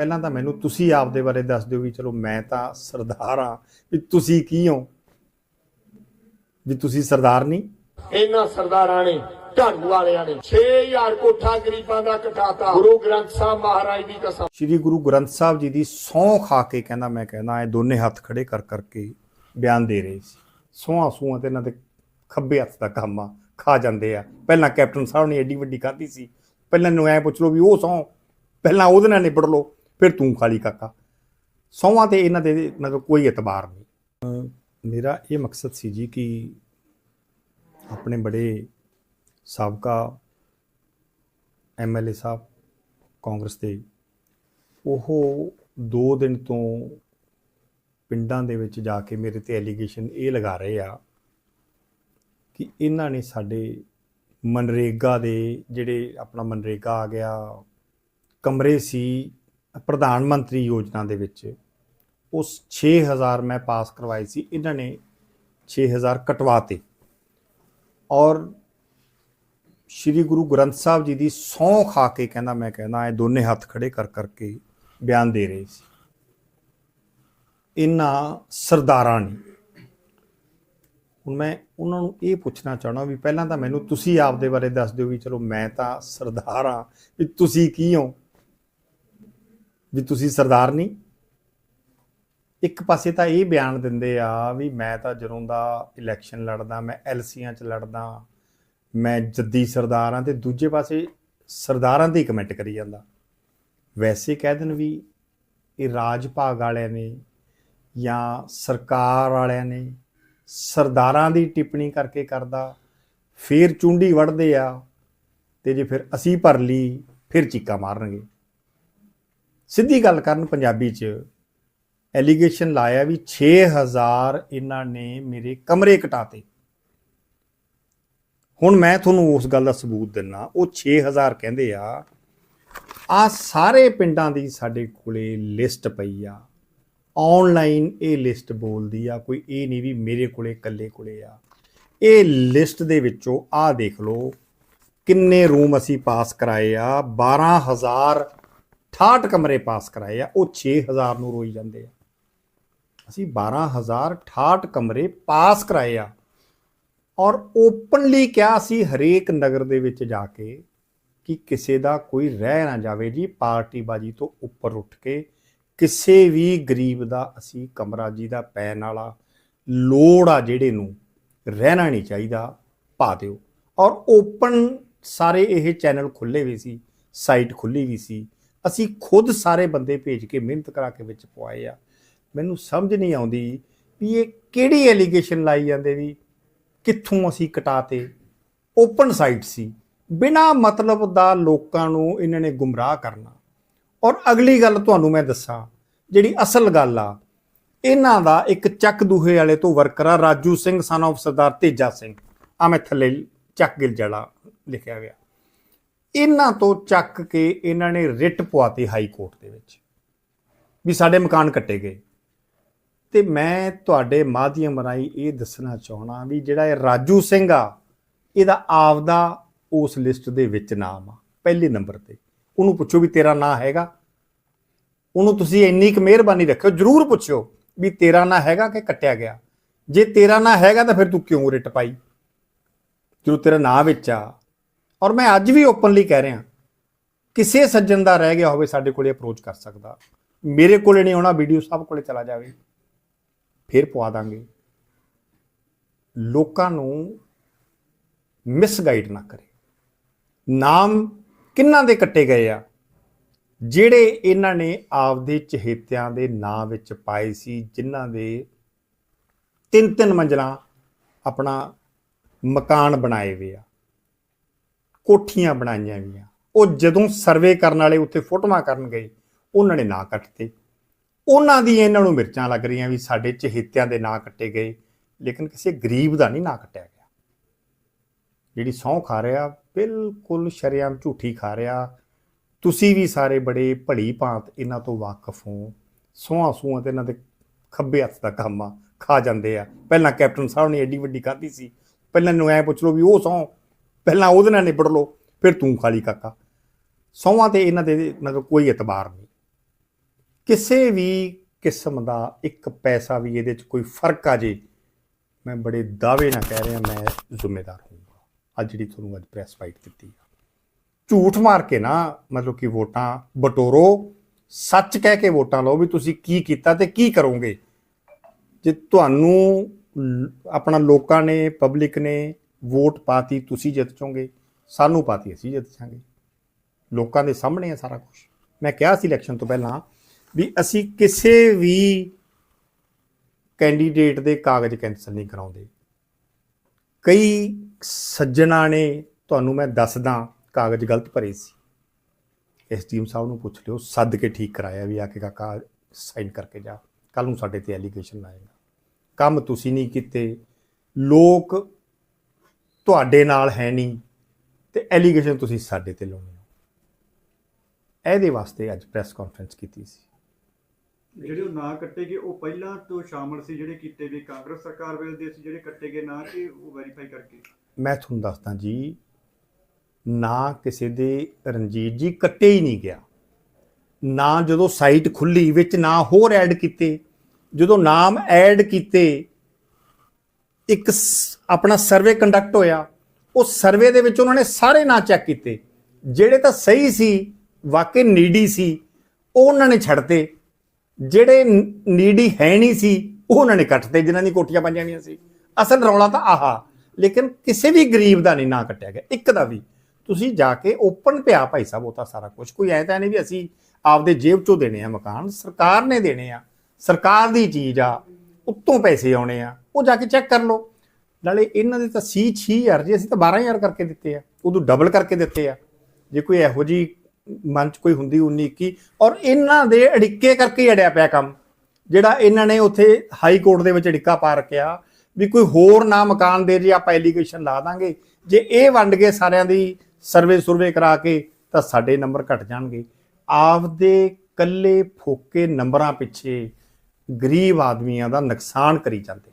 ਪਹਿਲਾਂ ਤਾਂ ਮੈਨੂੰ ਤੁਸੀਂ ਆਪਦੇ ਬਾਰੇ ਦੱਸ ਦਿਓ ਵੀ ਚਲੋ ਮੈਂ ਤਾਂ ਸਰਦਾਰ ਆ ਵੀ ਤੁਸੀਂ ਕੀ ਹੋ? ਵੀ ਤੁਸੀਂ ਸਰਦਾਰ ਨਹੀਂ? ਇਹਨਾਂ ਸਰਦਾਰਾਂ ਨੇ ਝਾੜੂ ਵਾਲਿਆਂ ਨੇ 6000 ਕੋਠਾ ਗਰੀਬਾਂ ਦਾ ਕਟਾਤਾ। ਗੁਰੂ ਗ੍ਰੰਥ ਸਾਹਿਬ ਮਹਾਰਾਜ ਦੀ ਕਸਮ। ਸ੍ਰੀ ਗੁਰੂ ਗ੍ਰੰਥ ਸਾਹਿਬ ਜੀ ਦੀ ਸਹੁੰ ਖਾ ਕੇ ਕਹਿੰਦਾ ਮੈਂ ਕਹਿੰਦਾ ਇਹ ਦੋਨੇ ਹੱਥ ਖੜੇ ਕਰ ਕਰਕੇ ਬਿਆਨ ਦੇ ਰਹੇ ਸੀ। ਸਹੁੰਆਂ ਸੂਆਂ ਤੇ ਇਹਨਾਂ ਦੇ ਖੱਬੇ ਹੱਥ ਦਾ ਕੰਮ ਆ ਖਾ ਜਾਂਦੇ ਆ। ਪਹਿਲਾਂ ਕੈਪਟਨ ਸਾਹਿਬ ਨੇ ਐਡੀ ਵੱਡੀ ਖਾਧੀ ਸੀ। ਪਹਿਲਾਂ ਨੂੰ ਐ ਪੁੱਛ ਲਓ ਵੀ ਉਹ ਸਹੁੰ ਪਹਿਲਾਂ ਉਹਦੇ ਨਾਲ ਨਿਬੜ ਲਓ। ਫਿਰ ਤੂੰ ਖਾਲੀ ਕਾਕਾ। ਸਹੁੰਆਂ ਤੇ ਇਹਨਾਂ ਦੇ ਮਤਲਬ ਕੋਈ ਇਤਬਾਰ ਨਹੀਂ। ਮੇਰਾ ਇਹ ਮਕਸਦ ਸੀ ਜੀ ਕਿ ਆਪਣੇ ਬੜੇ ਸਾਬਕਾ ਐਮਐਲਏ ਸਾਹਿਬ ਕਾਂਗਰਸ ਦੇ ਉਹ 2 ਦਿਨ ਤੋਂ ਪਿੰਡਾਂ ਦੇ ਵਿੱਚ ਜਾ ਕੇ ਮੇਰੇ ਤੇ ਐਲੀਗੇਸ਼ਨ ਇਹ ਲਗਾ ਰਹੇ ਆ ਕਿ ਇਹਨਾਂ ਨੇ ਸਾਡੇ ਮਨਰੇਗਾ ਦੇ ਜਿਹੜੇ ਆਪਣਾ ਮਨਰੇਗਾ ਆ ਗਿਆ, ਕਮਰੇ ਸੀ ਪ੍ਰਧਾਨ ਮੰਤਰੀ ਯੋਜਨਾ ਦੇ ਵਿੱਚ ਉਸ 6000 ਮੈਂ ਪਾਸ ਕਰਵਾਏ ਸੀ, ਇਹਨਾਂ ਨੇ 6000 ਕਟਵਾਤੇ। ਔਰ ਸ਼੍ਰੀ ਗੁਰੂ ਗ੍ਰੰਥ ਸਾਹਿਬ ਜੀ ਦੀ ਸਹੁੰ ਖਾ ਕੇ ਕਹਿੰਦਾ, ਮੈਂ ਕਹਿੰਦਾ, ਇਹ ਦੋਨੇ ਹੱਥ ਖੜੇ ਕਰ ਕਰਕੇ ਬਿਆਨ ਦੇ ਰਹੇ ਸੀ। ਇਹਨਾਂ ਸਰਦਾਰਾਂ ਨੇ। ਹੁਣ ਮੈਂ ਉਹਨਾਂ ਨੂੰ ਇਹ ਪੁੱਛਣਾ ਚਾਹਣਾ ਵੀ ਪਹਿਲਾਂ ਤਾਂ ਮੈਨੂੰ ਤੁਸੀਂ ਆਪਦੇ ਬਾਰੇ ਦੱਸ ਦਿਓ ਵੀ ਚਲੋ ਮੈਂ ਤਾਂ ਸਰਦਾਰ ਆ ਵੀ ਤੁਸੀਂ ਕੀ ਹੋ? ਵੀ ਤੁਸੀਂ ਸਰਦਾਰ ਨਹੀਂ। ਇੱਕ ਪਾਸੇ ਤਾਂ ਇਹ ਬਿਆਨ ਦਿੰਦੇ ਆ ਵੀ ਮੈਂ ਤਾਂ ਜਦੋਂ ਦਾ ਇਲੈਕਸ਼ਨ ਲੜਦਾ, ਮੈਂ ਐਲਸੀਆਂ 'ਚ ਲੜਦਾ, ਮੈਂ ਜੱਦੀ ਸਰਦਾਰ ਹਾਂ ਤੇ ਦੂਜੇ ਪਾਸੇ ਸਰਦਾਰਾਂ ਦੀ ਕਮੈਂਟ ਕਰੀ ਜਾਂਦਾ। ਵੈਸੇ ਕਹਿ ਦੇਣ ਵੀ ਇਹ ਰਾਜ ਭਾਗ ਵਾਲਿਆਂ ਨੇ ਜਾਂ ਸਰਕਾਰ ਵਾਲਿਆਂ ਨੇ ਸਰਦਾਰਾਂ ਦੀ ਟਿੱਪਣੀ ਕਰਕੇ ਕਰਦਾ, ਫੇਰ ਚੁੰਡੀ ਵੜਦੇ ਆ ਤੇ ਜੇ ਫਿਰ ਅਸੀਂ ਭਰ ਲਈ, ਫਿਰ ਚੀਕਾ ਮਾਰਨਗੇ। ਸਿੱਧੀ ਗੱਲ ਕਰਨ ਪੰਜਾਬੀ 'ਚ ਐਲੀਗੇਸ਼ਨ ਲਾਇਆ ਵੀ 6000 ਇਹਨਾਂ ਨੇ ਮੇਰੇ ਕਮਰੇ ਕਟਾਤੇ। ਹੁਣ ਮੈਂ ਤੁਹਾਨੂੰ ਉਸ ਗੱਲ ਦਾ ਸਬੂਤ ਦਿੰਨਾ, ਉਹ 6000 ਕਹਿੰਦੇ ਆ ਆ ਸਾਰੇ ਪਿੰਡਾਂ ਦੀ ਸਾਡੇ ਕੋਲੇ ਲਿਸਟ ਪਈ ਆ। ਆਨਲਾਈਨ ਇਹ ਲਿਸਟ ਬੋਲਦੀ ਆ, ਕੋਈ ਇਹ ਨਹੀਂ ਵੀ ਮੇਰੇ ਕੋਲੇ, ਇਕੱਲੇ ਕੋਲੇ ਆ। ਇਹ ਲਿਸਟ ਦੇ ਵਿੱਚੋਂ ਆ ਦੇਖ ਲਓ, ਕਿੰਨੇ ਰੂਮ ਅਸੀਂ ਪਾਸ ਕਰਾਏ ਆ 12000 68 ਕਮਰੇ ਪਾਸ ਕਰਾਏ ਆ, ਉਹ 6000 ਨੂੰ ਰੋਈ ਜਾਂਦੇ ਆ। ਅਸੀਂ 12000 68 ਕਮਰੇ ਪਾਸ ਕਰਾਏ ਆ। ਔਰ ਓਪਨਲੀ ਕਿਹਾ ਸੀ ਹਰੇਕ ਨਗਰ ਦੇ ਵਿੱਚ ਜਾ ਕੇ ਕਿ ਕਿਸੇ ਦਾ ਕੋਈ ਰਹਿ ਨਾ ਜਾਵੇ ਜੀ, ਪਾਰਟੀਬਾਜੀ ਤੋਂ ਉੱਪਰ ਉੱਠ ਕੇ ਕਿਸੇ ਵੀ ਗਰੀਬ ਦਾ ਅਸੀਂ ਕਮਰਾ ਜੀ ਦਾ ਪੈਣ ਵਾਲਾ ਲੋੜ ਆ ਜਿਹੜੇ ਨੂੰ ਰਹਿਣਾ ਨਹੀਂ ਚਾਹੀਦਾ, ਪਾ ਦਿਓ। ਔਰ ਓਪਨ ਸਾਰੇ ਇਹ ਚੈਨਲ ਖੁੱਲੇ ਵੀ ਸੀ ਸਾਈਟ ਖੁੱਲੀ ਵੀ ਸੀ ਅਸੀਂ ਖੁਦ ਸਾਰੇ ਬੰਦੇ ਭੇਜ ਕੇ ਮਿਹਨਤ ਕਰਾ ਕੇ ਵਿੱਚ ਪਵਾਏ ਆ। ਮੈਨੂੰ ਸਮਝ ਨਹੀਂ ਆਉਂਦੀ ਵੀ ਇਹ ਕਿਹੜੀ ਐਲੀਗੇਸ਼ਨ ਲਾਈ ਜਾਂਦੇ ਵੀ ਕਿੱਥੋਂ ਅਸੀਂ ਕਟਾਤੇ। ਓਪਨ ਸਾਈਟ ਸੀ। ਬਿਨਾ ਮਤਲਬ ਦਾ ਲੋਕਾਂ ਨੂੰ ਇਹਨਾਂ ਨੇ ਗੁੰਮਰਾਹ ਕਰਨਾ। ਔਰ ਅਗਲੀ ਗੱਲ ਤੁਹਾਨੂੰ ਮੈਂ ਦੱਸਾਂ, ਜਿਹੜੀ ਅਸਲ ਗੱਲ ਆ, ਇਹਨਾਂ ਦਾ ਇੱਕ ਚੱਕ ਦੂਹੇ ਵਾਲੇ ਤੋਂ ਵਰਕਰ ਆ, ਰਾਜੂ ਸਿੰਘ ਸਨ of ਸਰਦਾਰ ਤੇਜਾ ਸਿੰਘ। ਆ ਮੈਂ ਥੱਲੇ ਚੱਕ ਗਿਲ ਲਿਖਿਆ ਗਿਆ। ਇਹਨਾਂ ਤੋਂ ਚੱਕ ਕੇ ਇਹਨਾਂ ਨੇ ਰਿਟ ਪਵਾਤੀ ਹਾਈ ਕੋਰਟ ਦੇ ਵਿੱਚ ਵੀ ਸਾਡੇ ਮਕਾਨ ਕੱਟੇ ਗਏ। ਤੇ ਮੈਂ ਤੁਹਾਡੇ ਮਾਧਿਅਮ ਰਾਹੀਂ ਇਹ ਦੱਸਣਾ ਚਾਹਣਾ ਵੀ ਜਿਹੜਾ ਇਹ ਰਾਜੂ ਸਿੰਘ ਆ, ਇਹਦਾ ਆਪਦਾ ਉਸ ਲਿਸਟ ਦੇ ਵਿੱਚ ਨਾਮ ਆ, ਪਹਿਲੇ ਨੰਬਰ ਤੇ। ਉਹਨੂੰ ਪੁੱਛੋ ਵੀ ਤੇਰਾ ਨਾਂ ਹੈਗਾ। ਉਹਨੂੰ ਤੁਸੀਂ ਇੰਨੀ ਕੁ ਮਿਹਰਬਾਨੀ ਰੱਖਿਓ, ਜਰੂਰ ਪੁੱਛਿਓ ਵੀ ਤੇਰਾ ਨਾਂ ਹੈਗਾ ਕਿ ਕੱਟਿਆ ਗਿਆ। ਜੇ ਤੇਰਾ ਨਾਂ ਹੈਗਾ ਤਾਂ ਫਿਰ ਤੂੰ ਕਿਉਂ ਰਿਟ ਪਾਈ? ਜਦੋਂ ਤੇਰਾ ਨਾਂ ਵਿੱਚ ਆ ਔਰ ਮੈਂ ਅੱਜ ਵੀ ਓਪਨਲੀ ਕਹਿ ਰਿਹਾ, ਕਿਸੇ ਸੱਜਣ ਦਾ ਰਹਿ ਗਿਆ ਹੋਵੇ ਸਾਡੇ ਕੋਲੇ ਅਪਰੋਚ ਕਰ ਸਕਦਾ। ਮੇਰੇ ਕੋਲੇ ਨਹੀਂ ਆਉਣਾ ਵੀਡੀਓ ਸਭ ਕੋਲੇ ਚਲਾ ਜਾਵੇ। ਫਿਰ ਪਵਾ ਦਾਂਗੇ। ਲੋਕਾਂ ਨੂੰ ਮਿਸਗਾਈਡ ਨਾ ਕਰੇ। ਨਾਮ ਕਿੰਨਾਂ ਦੇ ਕੱਟੇ ਗਏ ਆ? ਜਿਹੜੇ ਇਹਨਾਂ ਨੇ ਆਪਦੇ ਚਹੇਤਿਆਂ ਦੇ ਨਾਂ ਵਿੱਚ ਪਾਏ ਸੀ, ਜਿਨ੍ਹਾਂ ਦੇ ਤਿੰਨ ਤਿੰਨ ਮੰਜ਼ਲਾਂ ਆਪਣਾ ਮਕਾਨ ਬਣਾਏ ਹੋਏ ਆ। ਕੋਠੀਆਂ ਬਣਾਈਆਂ ਗਈਆਂ। ਉਹ ਜਦੋਂ ਸਰਵੇ ਕਰਨ ਵਾਲੇ ਉੱਥੇ ਫੋਟੋਆਂ ਕਰਨ ਗਏ, ਉਹਨਾਂ ਨੇ ਨਾਂ ਕੱਟਤੇ। ਉਹਨਾਂ ਦੀ ਇਹਨਾਂ ਨੂੰ ਮਿਰਚਾਂ ਲੱਗ ਰਹੀਆਂ ਵੀ ਸਾਡੇ ਚਹੇਤਿਆਂ ਦੇ ਨਾਂ ਕੱਟੇ ਗਏ, ਲੇਕਿਨ ਕਿਸੇ ਗਰੀਬ ਦਾ ਨਹੀਂ ਨਾਂ ਕੱਟਿਆ ਗਿਆ। ਜਿਹੜੀ ਸਹੁੰ ਖਾ ਰਿਹਾ, ਬਿਲਕੁਲ ਸ਼ਰੇਆਮ ਝੂਠੀ ਖਾ ਰਿਹਾ। ਤੁਸੀਂ ਵੀ ਸਾਰੇ ਬੜੇ ਭਲੀ ਭਾਂਤ ਇਹਨਾਂ ਤੋਂ ਵਾਕਿਫ ਹੋ। ਸਹੁੰ ਸੂਹਾਂ ਤੇ ਇਹਨਾਂ ਦੇ ਖੱਬੇ ਹੱਥ ਦਾ ਕੰਮ ਆ, ਖਾ ਜਾਂਦੇ ਆ। ਪਹਿਲਾਂ ਕੈਪਟਨ ਸਾਹਿਬ ਨੇ ਐਡੀ ਵੱਡੀ ਖਾਧੀ ਸੀ। ਪਹਿਲਾਂ ਨੂੰ ਐ ਪੁੱਛ ਲਓ ਵੀ ਉਹ ਸਹੁੰ ਪਹਿਲਾਂ ਉਹਦੇ ਨਾਲ ਨਿਬੜ ਲਓ, ਫਿਰ ਤੂੰ ਖਾਲੀ ਕਾਕਾ। ਸਹੁੰਆਂ ਤੇ ਇਹਨਾਂ ਦੇ ਮਤਲਬ ਕੋਈ ਇਤਬਾਰ ਨਹੀਂ। ਕਿਸੇ ਵੀ ਕਿਸਮ ਦਾ ਇੱਕ ਪੈਸਾ ਵੀ ਇਹਦੇ 'ਚ ਕੋਈ ਫ਼ਰਕ ਆ ਜੇ, ਮੈਂ ਬੜੇ ਦਾਅਵੇ ਨਾਲ ਕਹਿ ਰਿਹਾ, ਮੈਂ ਜ਼ਿੰਮੇਦਾਰ ਹੋਊਂਗਾ। ਅੱਜ ਜਿਹੜੀ ਤੁਹਾਨੂੰ ਅੱਜ ਪ੍ਰੈਸ ਫਾਈਟ ਦਿੱਤੀ ਆ। ਝੂਠ ਮਾਰ ਕੇ ਨਾ, ਮਤਲਬ ਕਿ ਵੋਟਾਂ ਬਟੋਰੋ, ਸੱਚ ਕਹਿ ਕੇ ਵੋਟਾਂ ਲਓ ਵੀ ਤੁਸੀਂ ਕੀ ਕੀਤਾ ਤੇ ਕੀ ਕਰੋਗੇ। ਜੇ ਤੁਹਾਨੂੰ ਆਪਣਾ ਲੋਕਾਂ ਨੇ ਪਬਲਿਕ ਨੇ ਵੋਟ ਪਾਤੀ, ਤੁਸੀਂ ਜਿੱਤ ਜਾਓਗੇ, ਸਾਨੂੰ ਪਾਤੀ, ਅਸੀਂ ਜਿੱਤ ਜਾਾਂਗੇ ਲੋਕਾਂ ਦੇ ਸਾਹਮਣੇ ਆ ਸਾਰਾ ਕੁਝ ਮੈਂ ਕਿਹਾ ਸੀ ਇਲੈਕਸ਼ਨ ਤੋਂ ਪਹਿਲਾਂ ਵੀ ਅਸੀਂ ਕਿਸੇ ਵੀ ਕੈਂਡੀਡੇਟ ਦੇ ਕਾਗਜ਼ ਕੈਂਸਲ ਨਹੀਂ ਕਰਾਉਂਦੇ। ਕਈ ਸੱਜਣਾ ਨੇ, ਤੁਹਾਨੂੰ ਮੈਂ ਦੱਸਦਾ, ਕਾਗਜ਼ ਗਲਤ ਭਰੇ ਸੀ। ਇਸ ਐਸਡੀਐਮ ਸਾਹਿਬ ਨੂੰ ਪੁੱਛ ਲਿਓ, ਸੱਦ ਕੇ ਠੀਕ ਕਰਾਇਆ ਵੀ ਆ ਕੇ ਕਾਕਾ ਸਾਈਨ ਕਰਕੇ ਜਾ। ਕੱਲ ਨੂੰ ਸਾਡੇ ਤੇ ਐਲੀਗੇਸ਼ਨ ਆਏਗਾ। ਕੰਮ ਤੁਸੀਂ ਨਹੀਂ ਕੀਤੇ। ਲੋਕ ਤੁਹਾਡੇ ਨਾਲ ਹੈ ਨਹੀਂ ਤੇ ਐਲੀਗੇਸ਼ਨ ਤੁਸੀਂ ਸਾਡੇ ਤੇ ਲਾਉਣੇ ਹੋ। ਇਹਦੇ ਵਾਸਤੇ ਅੱਜ ਪ੍ਰੈਸ ਕਾਨਫਰੰਸ ਕੀਤੀ ਸੀ। ਜਿਹੜੇ ਉਹ ਨਾਂ ਕੱਟੇ ਗਏ ਉਹ ਪਹਿਲਾਂ ਤੋਂ ਸ਼ਾਮਲ ਸੀ ਜਿਹੜੇ ਕੀਤੇ ਗਏ ਕਾਂਗਰਸ ਸਰਕਾਰ ਵੇਲੇ ਦੇ ਸੀ ਜਿਹੜੇ ਕੱਟੇ ਗਏ ਨਾਂ ਕਿ ਉਹ ਵੈਰੀਫਾਈ ਕਰਕੇ। ਮੈਂ ਤੁਹਾਨੂੰ ਦੱਸਦਾ ਜੀ ਨਾ ਕਿਸੇ ਦੇ ਰਣਜੀਤ ਜੀ ਕੱਟੇ ਹੀ ਨਹੀਂ ਗਿਆ। ਨਾ ਜਦੋਂ ਸਾਈਟ ਖੁੱਲੀ ਵਿੱਚ ਨਾ ਹੋਰ ਐਡ ਕੀਤੇ। ਜਦੋਂ ਨਾਮ ਐਡ ਕੀਤੇ ਇੱਕ ਆਪਣਾ ਸਰਵੇ ਕੰਡਕਟ ਹੋਇਆ, ਉਹ ਸਰਵੇ ਦੇ ਵਿੱਚ ਉਹਨਾਂ ਨੇ ਸਾਰੇ ਨਾਂ ਚੈੱਕ ਕੀਤੇ। ਜਿਹੜੇ ਤਾਂ ਸਹੀ ਸੀ, ਵਾਕਈ ਨੀਡੀ ਸੀ, ਉਹ ਉਹਨਾਂ ਨੇ ਛੱਡਤੇ। ਜਿਹੜੇ ਨੀਡੀ ਹੈ ਨਹੀਂ ਸੀ, ਉਹ ਉਹਨਾਂ ਨੇ ਕੱਟਤੇ, ਜਿਨ੍ਹਾਂ ਦੀ ਕੋਠੀਆਂ ਬਣ ਜਾਣੀਆਂ ਸੀ। ਅਸਲ ਰੌਲਾ ਤਾਂ ਆਹਾ, ਲੇਕਿਨ ਕਿਸੇ ਵੀ ਗਰੀਬ ਦਾ ਨਹੀਂ ਨਾਂ ਕੱਟਿਆ ਗਿਆ, ਇੱਕ ਦਾ ਵੀ। ਤੁਸੀਂ ਜਾ ਕੇ ਓਪਨ ਪਿਆ ਭਾਈ ਸਾਹਿਬ, ਉਹ ਤਾਂ ਸਾਰਾ ਕੁਝ ਕੋਈ ਐ ਤਾਂ ਨਹੀਂ ਵੀ ਅਸੀਂ ਆਪਦੇ ਜੇਬ ਚੋਂ ਦੇਣੇ ਆ ਮਕਾਨ, ਸਰਕਾਰ ਨੇ ਦੇਣੇ ਆ। ਸਰਕਾਰ ਦੀ ਚੀਜ਼ ਆ। ਉੱਤੋਂ ਪੈਸੇ ਆਉਣੇ ਆ, ਉਹ ਜਾ ਕੇ ਚੈੱਕ ਕਰ ਲਓ। ਨਾਲੇ ਇਹਨਾਂ ਦੇ ਤਾਂ ਸੀ 6000 ਜੀ ਅਸੀਂ ਤਾਂ 12000 ਕਰਕੇ ਦਿੱਤੇ ਆ, ਉਦੋਂ ਡਬਲ ਕਰਕੇ ਦਿੱਤੇ ਆ। ਜੇ ਕੋਈ ਇਹੋ ਜੀ ਮਨ ਚ ਕੋਈ ਹੁੰਦੀ 19 21 ਔਰ ਇਹਨਾਂ ਦੇ ਅੜਿੱਕੇ ਕਰਕੇ ਹੀ ਅੜਿਆ ਪਿਆ ਕੰਮ, ਜਿਹੜਾ ਇਹਨਾਂ ਨੇ ਉੱਥੇ ਹਾਈ ਕੋਰਟ ਦੇ ਵਿੱਚ ਅੜਿੱਕਾ ਪਾ ਰੱਖਿਆ। ਵੀ ਕੋਈ ਹੋਰ ਨਾ ਮਕਾਨ ਦੇ ਜੇ ਆਪਾਂ ਐਲੀਗੇਸ਼ਨ ਲਾ ਦਾਂਗੇ, ਜੇ ਇਹ ਵੰਡ ਕੇ ਸਾਰਿਆਂ ਦੀ ਸਰਵੇ ਸੁਰਵੇ ਕਰਾ ਕੇ, ਤਾਂ ਸਾਡੇ ਨੰਬਰ ਘਟ ਜਾਣਗੇ। ਆਪਦੇ ਕੱਲੇ ਫੋਕੇ ਨੰਬਰਾਂ ਪਿੱਛੇ ਗਰੀਬ ਆਦਮੀਆਂ ਦਾ ਨੁਕਸਾਨ ਕਰੀ ਜਾਂਦੇ